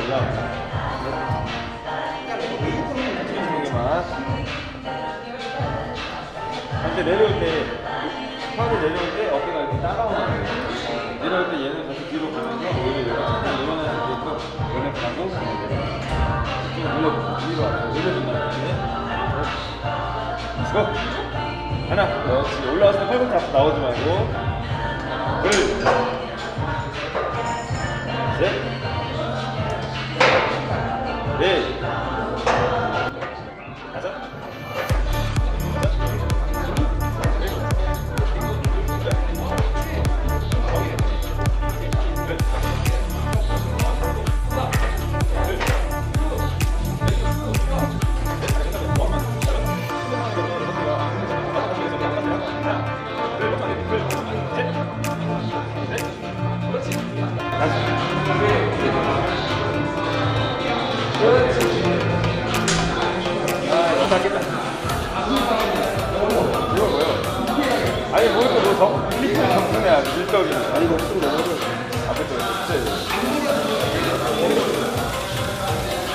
조금만. 근데 내려올 때, 팔을 내려올 때 어깨가 이렇게 따라오는 거예요. 내려올 때 얘는 다시 뒤로 가면서 오히려 얘가 천천히 늘어나는 게끔 얘는 가고 좀 눌러보고 위로 와서 올려준다는 거지. 고! 하나, 그렇지. 때 팔꿈치 앞으로 나오지 말고. 둘, Hey. 밀떡이. 아니, 이거 좀 넘어져. 앞에 또 있어요.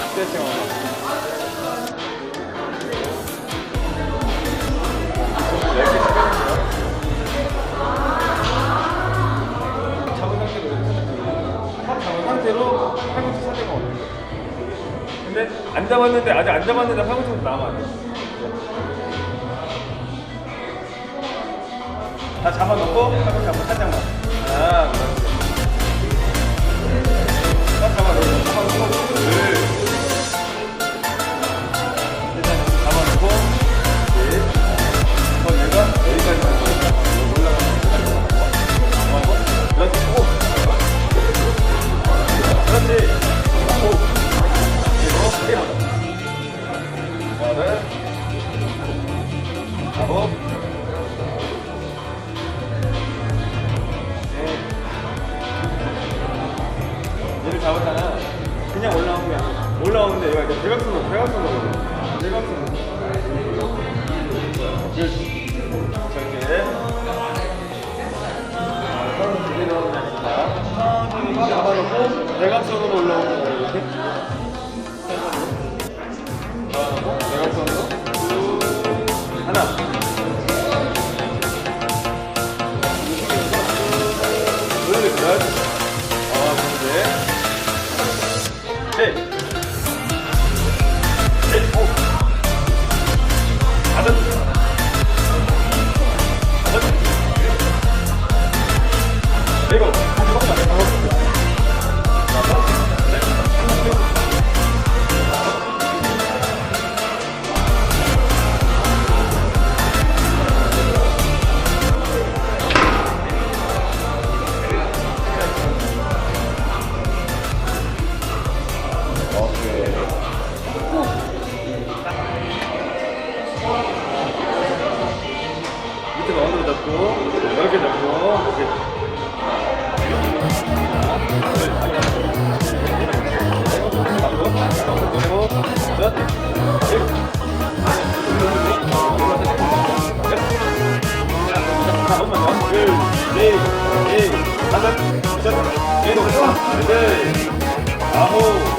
스트레칭 상태로 팔꿈치 사대가 올리는 거예요. 근데 안 잡았는데 아직 안 잡았는데 나가면 안 다 잡아놓고 한번 살짝만. 아, 그렇지. 대각선으로 올라오는 거예요. 밑에 어느로 잡고 이렇게 잡고 이렇게 아홉, 오케이.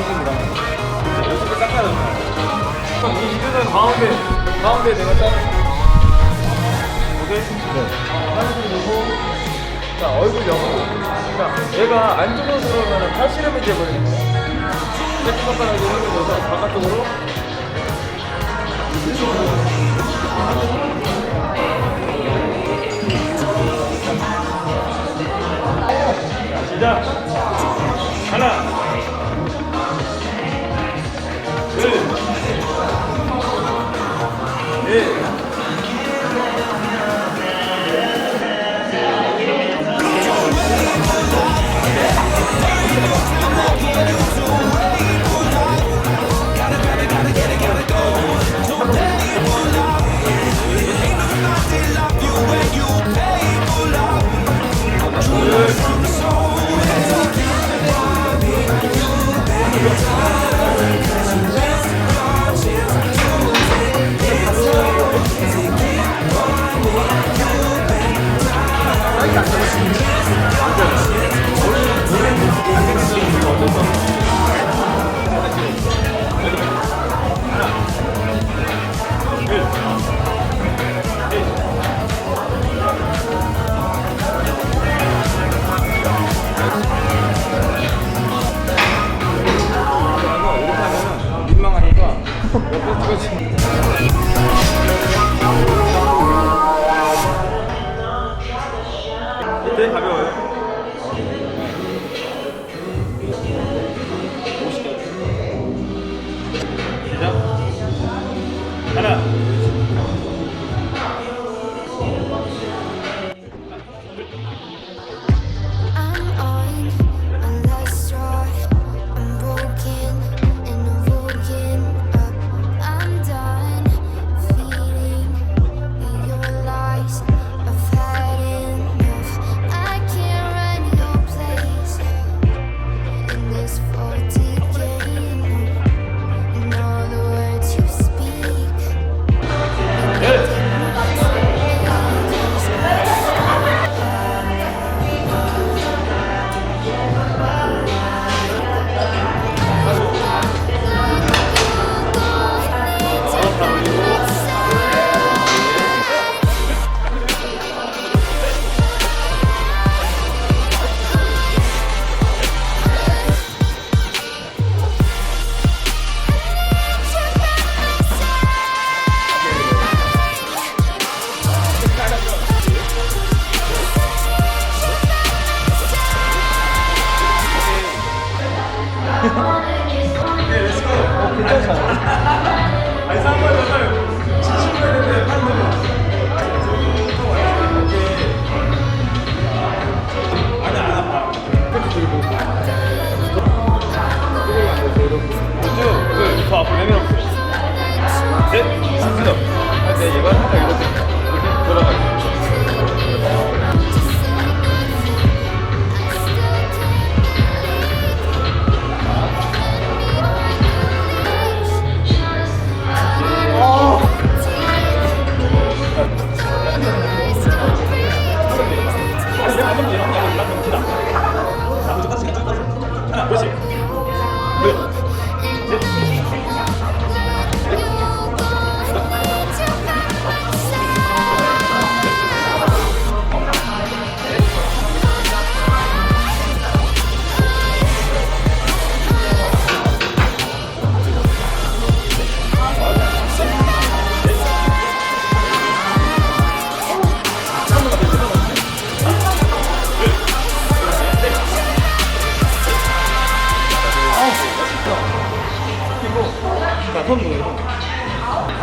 열심히 닦아야 형, 이 이제는 가운데, 가운데 내가 딱. 오케이? 네. 하늘을 놓고, 자, 얼굴 옆으로. 자, 얘가 안쪽으로 들어오면 팔씨름이 돼버리는 거야. 새끼손가락이 흔들려서 바깥쪽으로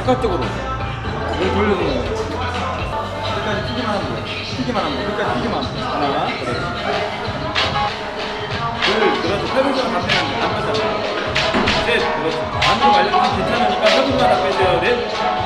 바깥쪽으로. 이걸 돌려주는 거예요. 끝까지 튀기만 하면 돼요. 튀기만 하면 돼요. 끝까지 튀기만 하면 돼요. 하나 그렇지 둘 그렇지 팔꿈치만 다 빼면 안 빠져요. 셋 그렇지 안으로 말려주면 괜찮으니까 팔꿈치만 다 빼세요. 넷.